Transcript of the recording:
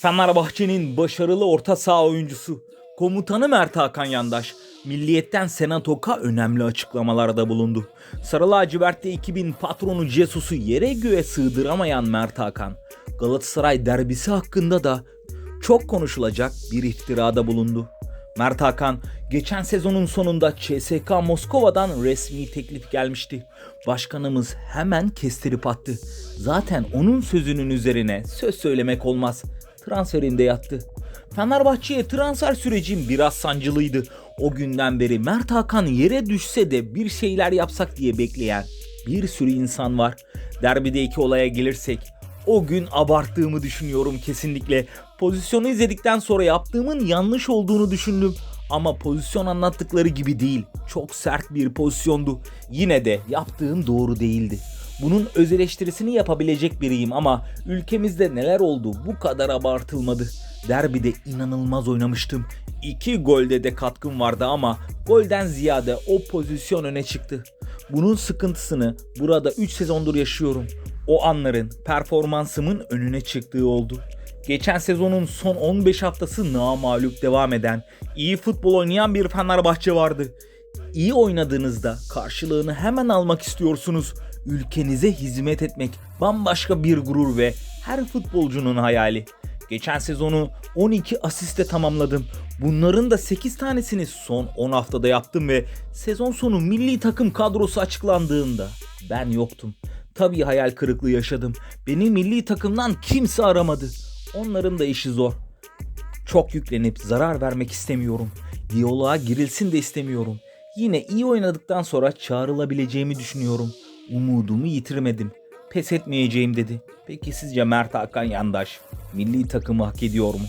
Fenerbahçe'nin başarılı orta saha oyuncusu, komutanı Mert Hakan Yandaş, Milliyet'ten Senatoka önemli açıklamalarda bulundu. Sarı lacivertte 2000 patronu Cesus'u yere göğe sığdıramayan Mert Hakan, Galatasaray derbisi hakkında da çok konuşulacak bir iftirada bulundu. Mert Hakan geçen sezonun sonunda CSK Moskova'dan resmi teklif gelmişti. Başkanımız hemen kestirip attı. Zaten onun sözünün üzerine söz söylemek olmaz. Transferinde yattı. Fenerbahçe'ye transfer sürecim biraz sancılıydı. O günden beri Mert Hakan yere düşse de bir şeyler yapsak diye bekleyen bir sürü insan var. Derbideki olaya gelirsek o gün abarttığımı düşünüyorum kesinlikle. Pozisyonu izledikten sonra yaptığımın yanlış olduğunu düşündüm. Ama pozisyon anlattıkları gibi değil. Çok sert bir pozisyondu. Yine de yaptığım doğru değildi. Bunun öz eleştirisini yapabilecek biriyim ama ülkemizde neler oldu bu kadar abartılmadı. Derbide inanılmaz oynamıştım. İki golde de katkım vardı ama golden ziyade o pozisyon öne çıktı. Bunun sıkıntısını burada 3 sezondur yaşıyorum. O anların performansımın önüne çıktığı oldu. Geçen sezonun son 15 haftası namağlup devam eden, iyi futbol oynayan bir Fenerbahçe vardı. İyi oynadığınızda karşılığını hemen almak istiyorsunuz. Ülkenize hizmet etmek bambaşka bir gurur ve her futbolcunun hayali. Geçen sezonu 12 asiste tamamladım. Bunların da 8 tanesini son 10 haftada yaptım ve sezon sonu milli takım kadrosu açıklandığında ben yoktum. Tabii hayal kırıklığı yaşadım. Beni milli takımdan kimse aramadı. Onların da işi zor. Çok yüklenip zarar vermek istemiyorum. Diyaloğa girilsin de istemiyorum. Yine iyi oynadıktan sonra çağrılabileceğimi düşünüyorum. Umudumu yitirmedim. Pes etmeyeceğim dedi. Peki sizce Mert Hakan Yandaş milli takımı hak ediyor mu?